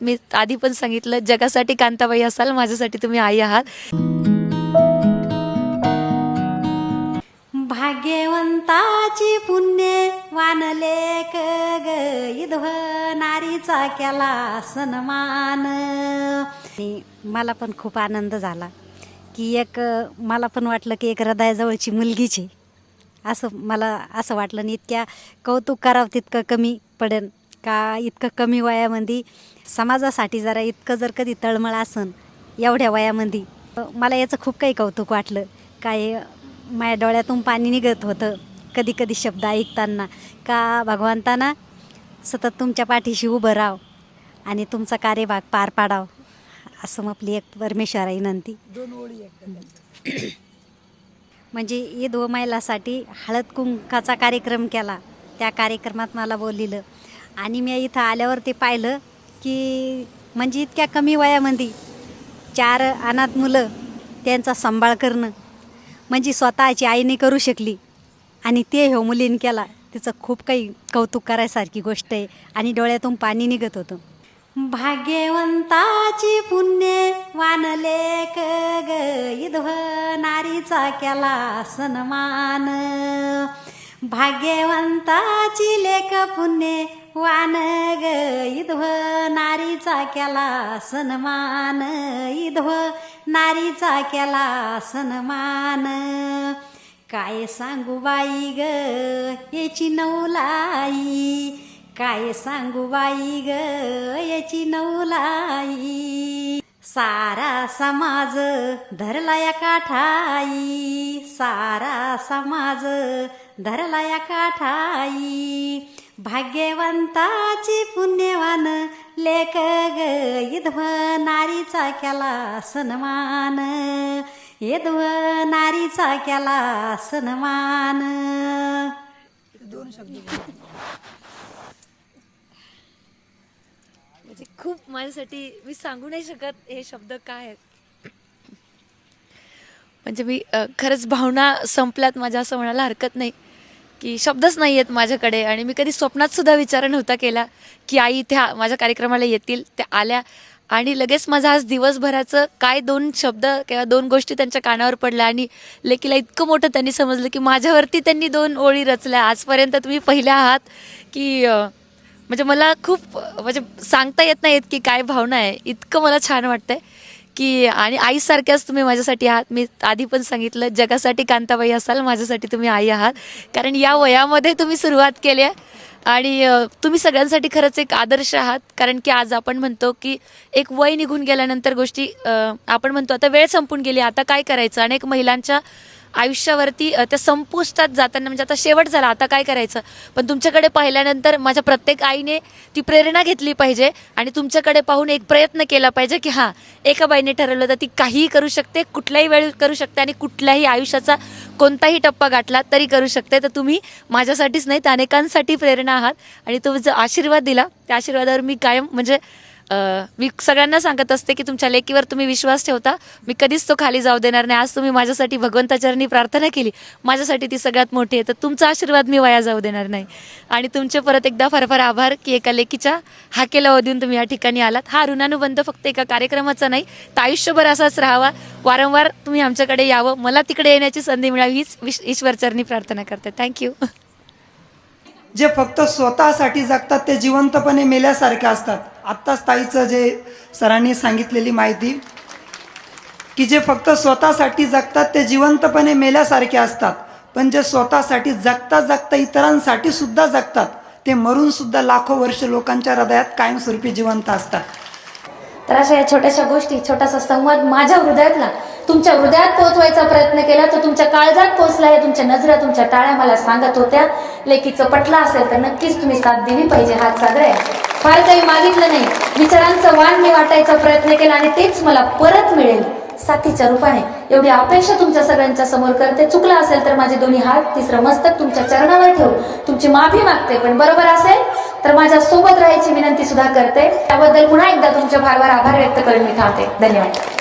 मी आधी पण सांगितलं जगासाठी कांताबाई असाल माझ्यासाठी तुम्ही आई आहात. भाग्यवंताची पुण्य वानले ग नारीचा केला सन्मान. मला पण खूप आनंद झाला की एक मला पण वाटलं की एक हृदयाजवळची मुलगीची. असं मला असं वाटलं आणि इतक्या कौतुक करावं तितकं कमी पडेल का इतकं कमी वयामध्ये समाजासाठी जरा इतकं जर कधी तळमळ असन एवढ्या वयामध्ये मला याचं खूप काही कौतुक वाटलं. काय माझ्या डोळ्यातून पाणी निघत होतं कधी कधी शब्द ऐकताना. का भगवंताना सतत तुमच्या पाठीशी उभं राव आणि तुमचा कार्यभाग पार पाडाव असं मग आपली एक परमेश्वरा विनंती म्हणजे ईद व महिलासाठी हळद कुंकाचा कार्यक्रम केला. त्या कार्यक्रमात मला बोललेलं आणि मी इथं आल्यावर ते पाहिलं की म्हणजे इतक्या कमी वयामध्ये चार अनाथ मुलं त्यांचा सांभाळ करणं म्हणजे स्वतःची आईने करू शकली आणि ते ह्यो मुलीने केला तिचं खूप काही कौतुक करायसारखी गोष्ट आहे आणि डोळ्यातून पाणी निघत होतं. भाग्यवंताची पुण्य वानले ग इधव नारीचा केला सन्मान. भाग्यवंताची लेख पुण्य वान ग नारीचा केला सन्मान इध्व नारीचा केला सन्मान. काय सांगू बाई ग याची नवलाई काय सांगू बाई ग याची नवलाई सारा समाज धरला या काठाई. सारा समाज धरला या काठाई. भाग्यवंताची पुण्यवान लेख ग नारीचा केला सन्मान. इधव नारीचा केला सन्मान. म्हणजे खूप माझ्यासाठी मी सांगू नाही शकत हे शब्द काय आहेत. म्हणजे मी खरंच भावना संपल्यात माझ्या असं म्हणायला हरकत नाही की शब्दच नाही आहेत माझ्याकडे. आणि मी कधी स्वप्नात सुद्धा विचार नव्हता केला की आई इथे माझ्या कार्यक्रमाला येतील त्या आल्या. आणि लगेच माझा आज दिवसभराचं काय दोन शब्द किंवा दोन गोष्टी त्यांच्या कानावर पडल्या आणि लेकीला इतकं मोठं त्यांनी समजलं की माझ्यावरती त्यांनी दोन ओळी रचल्या. आजपर्यंत तुम्ही पहिल्या आहात की म्हणजे मला खूप म्हणजे सांगता येत नाही की काय भावना आहे. इतकं मला छान वाटतंय की आणि आईसारख्याच तुम्ही माझ्यासाठी आहात. मी आधी पण सांगितलं जगासाठी कांताबाई असाल माझ्यासाठी तुम्ही आई आहात. कारण या वयामध्ये तुम्ही सुरुवात केली आहे. आणि तुम्ही सगळ्यांसाठी खरंच एक आदर्श आहात. कारण की आज आपण म्हणतो की एक वय निघून गेल्यानंतर गोष्टी आपण म्हणतो आता वेळ संपून गेली आता काय करायचं? अनेक महिलांच्या आयुष्यावरती त्या संपुष्टात जाताना म्हणजे आता शेवट झाला आता काय करायचं? पण तुमच्याकडे पाहिल्यानंतर माझ्या प्रत्येक आईने ती प्रेरणा घेतली पाहिजे आणि तुमच्याकडे पाहून एक प्रयत्न केला पाहिजे की हां एका बाईने ठरवलं तर ती काहीही करू शकते कुठल्याही वेळी करू शकते आणि कुठल्याही आयुष्याचा कोणताही टप्पा गाठला तरी करू शकते. तर तुम्ही माझ्यासाठीच नाही तर अनेकांसाठी प्रेरणा आहात आणि तुम्ही जो आशीर्वाद दिला त्या आशीर्वादावर मी कायम म्हणजे मी सगळ्यांना सांगत असते की तुमच्या लेकीवर तुम्ही विश्वास ठेवता. मी कधीच तो खाली जाऊ देणार नाही. आज तुम्ही माझ्यासाठी भगवंताचरणी प्रार्थना केली. माझ्यासाठी ती सगळ्यात मोठी आहे. तर तुमचा आशीर्वाद मी वाया जाऊ देणार नाही. आणि तुमचे परत एकदा फार फार आभार की एका लेकीच्या हाकेला ओदून तुम्ही या ठिकाणी आलात. हा ऋणानुबंध फक्त एका कार्यक्रमाचा नाही. तर आयुष्यभर असाच राहावा. वारंवार तुम्ही आमच्याकडे यावं. मला तिकडे येण्याची संधी मिळावी. हीच विश ईश्वरचरणी प्रार्थना करते. थँक्यू जे फक्त स्वतःसाठी जगतात ते जिवंतपणे मेल्यासारखे असतात. आत्ताच ताईचं जे सरांनी सांगितलेली माहिती की जे फक्त स्वतःसाठी जगतात ते जिवंतपणे मेल्यासारखे असतात. पण जे स्वतःसाठी जगता जगता इतरांसाठी सुद्धा जगतात ते मरून सुद्धा लाखो वर्ष लोकांच्या हृदयात कायमस्वरूपी जिवंत असतात. तर अशा या छोट्याशा गोष्टी छोटासा संवाद माझ्या हृदयातला तुमच्या हृदयात पोहोचवायचा प्रयत्न केला तर तुमच्या काळजात पोहोचला हे तुमच्या नजरा तुमच्या टाळ्या मला सांगत होत्या. लेखीचं पटलं असेल तर नक्कीच तुम्ही साथ दिली पाहिजे हात सागरे. फार काही मागितलं नाही. विचारांचं वाण मी वाटायचा प्रयत्न केला आणि तेच मला परत मिळेल. साथीच्या रूपाने. एवढी अपेक्षा तुमच्या सगळ्यांच्या समोर करते. चुकलं असेल तर माझे दोन्ही हात तिसरं मस्तक तुमच्या चरणावर ठेवून तुमची माफी मागते पण बरोबर असेल तर माझ्या सोबत राहायची विनंती सुद्धा करते. त्याबद्दल पुन्हा एकदा तुमच्या फारवार आभार व्यक्त करून मी थांबते. धन्यवाद.